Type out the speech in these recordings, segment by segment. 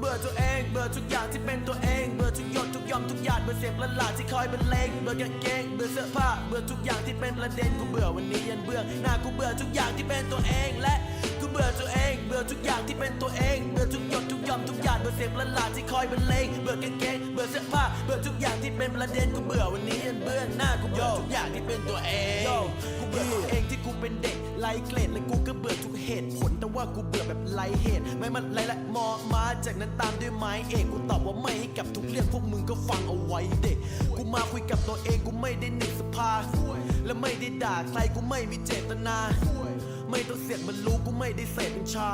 เบื่อตัวเอง เบื่อทุกอย่างที่เป็นตัวเอง เบื่อทุกหยดทุกยอมทุกหยาดเบื่อเสียงประหลาดที่คอยบรรเลง เบื่อกางเกง เบื่อเสื้อผ้า เบื่อทุกอย่างที่เป็นประเด็น กูเบื่อวันนี้ยันเบื่อหน้ากูเบื่อทุกอย่างที่เป็นตัวเองและกูเบื่อตัวเอง เบื่อทุกอย่างที่เป็นตัวเอง เบื่อทุกหยดทุกยอมทุกหยาดเบื่อเสียงประหลาดที่คอยบรรเลง เบื่อกางเกง เบื่อเสื้อผ้า เบื่อทุกอย่างที่เป็นประเด็น กูเบื่อวันนี้ยันเบื่อหน้ากูเบื่อทุกอย่างที่เป็นตัวเอง เบื่อตัวเองที่กูเป็นเด็กไร้เกรดและกูก็เบื่อทุกเหตุผลแต่ว่ากูเบื่อแบบไร้เหตุ ไม่มันไรละมอมาจากนั้นตามด้วยไม้เอกกูตอบว่าไม่ให้กับทุกเรื่องพวกมึงก็ฟังเอาไว้เด็กกูมาคุยกับตัวเองกูไม่ได้หนึ่งสภาและไม่ได้ด่าใครกูไม่มีเจตนา ไม่ต้องเสียดมันรู้กูไม่ได้เสพเป็นชา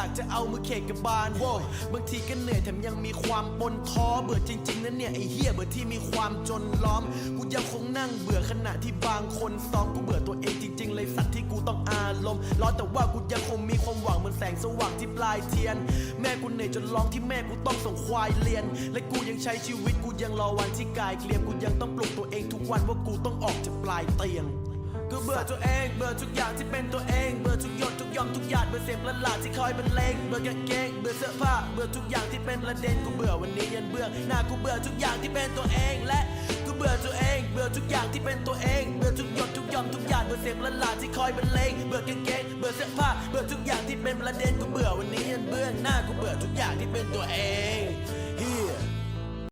อยากจะเอามือเขกกับบานโว้ยบางทีก็เหนื่อยแถมยังมีความปนท้อเบื่อจริงๆนะเนี่ยไอ้เหี้ยเบื่อที่มีความจนล้อมกูยังคงนั่งเบื่อขณะที่บางคนซ้อมกูเบื่อตัวเองจริง ๆ เลยสัตว์ที่กูต้องอารมณ์ร้อนแต่ว่ากูยังคงมีความหวังเหมือนแสงสว่างที่ปลายเทียน แม่กูเหนื่อยจนร้องที่แม่กูต้องส่งควายเรียน และกูยังใช้ชีวิตกูยังรอวันที่กายเกลียมกูยังต้องปลุกตัวเองทุกวันว่ากูต้องออกจากปลายเตียง ก็เบื่อตัวเองเบื่อทุกอย่างที่เป็นตัวเองเบื่อทุกหยดทุกหยอมทุกหยาดเบื่อเสียงประหลาดที่คอยบรรเลงเบื่อกางเกงเบื่อเสื้อผ้าเบื่อทุกอย่างที่เป็นประเด็นกูเบื่อวันนี้ยันเบื่อหน้ากูเบื่อทุกอย่างที่เป็นตัวเองและกูเบื่อตัวเองเบื่อทุกอย่างที่เป็นตัวเองเบื่อทุกหยดทุกหยอมทุกหยาดเบื่อเสียงประหลาดที่คอยบรรเลงเบื่อกางเกงเบื่อเสื้อผ้าเบื่อทุกอย่างที่เป็นประเด็นกูเบื่อวันนี้ยันเบื่อหน้ากูเบื่อทุกอย่างที่เป็นตัวเอง